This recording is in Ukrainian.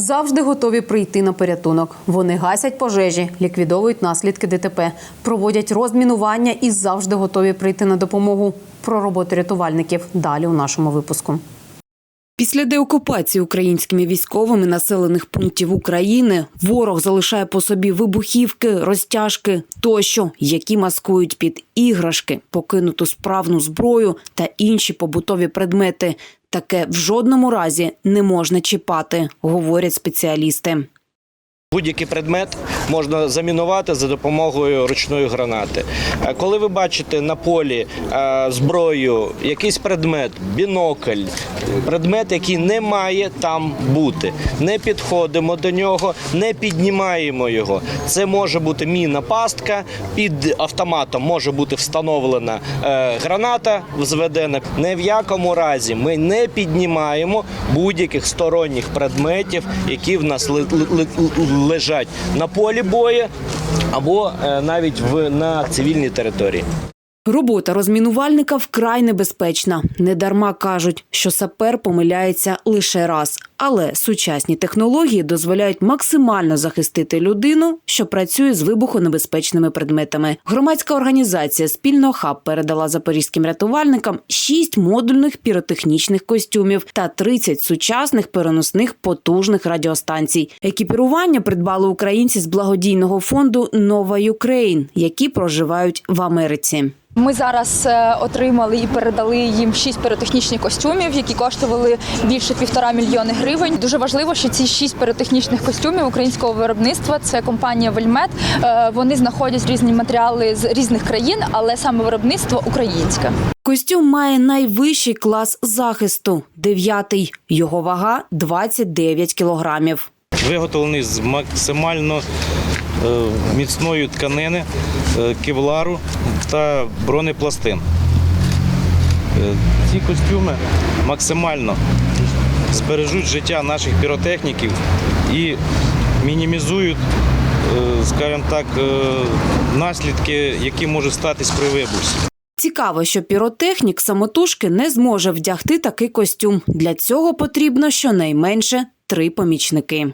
Завжди готові прийти на порятунок. Вони гасять пожежі, ліквідовують наслідки ДТП, проводять розмінування і завжди готові прийти на допомогу. Про роботу рятувальників далі у нашому випуску. Після деокупації українськими військовими населених пунктів України ворог залишає по собі вибухівки, розтяжки тощо, які маскують під іграшки, покинуту справну зброю та інші побутові предмети. Таке в жодному разі не можна чіпати, говорять спеціалісти. Будь-який предмет можна замінувати за допомогою ручної гранати. Е, Коли ви бачите на полі е, зброю, якийсь предмет, бінокль, предмет, який не має там бути, не підходимо до нього, не піднімаємо його. Це може бути міна пастка, під автоматом може бути встановлена е, граната взведена. Не в якому разі ми не піднімаємо будь-яких сторонніх предметів, які в нас ли- лежать на полі бою або е, навіть в на цивільній території. Робота розмінувальника вкрай небезпечна. Недарма кажуть, що сапер помиляється лише раз. Але сучасні технології дозволяють максимально захистити людину, що працює з вибухонебезпечними предметами. Громадська організація Спільно хаб передала запорізьким рятувальникам 6 модульних піротехнічних костюмів та 30 сучасних переносних потужних радіостанцій. Екіпірування придбали українці з благодійного фонду Нова Юкрейн, які проживають в Америці. Ми зараз е, отримали і передали їм шість піротехнічних костюмів, які коштували більше півтора мільйони гривень. Дуже важливо, що ці шість піротехнічних костюмів українського виробництва це компанія Вельмет. Е, Вони знаходять різні матеріали з різних країн, але саме виробництво українське. Костюм має найвищий клас захисту дев'ятий. Його вага 29 кілограмів. виготовлений з максимально міцної тканини, е, кевлару та бронепластин. Е, Ці костюми максимально збережуть життя наших піротехніків і мінімізують, е, скажімо так, е, наслідки, які можуть статись при вибухі. Цікаво, що піротехнік самотужки не зможе вдягти такий костюм. Для цього потрібно щонайменше три помічники.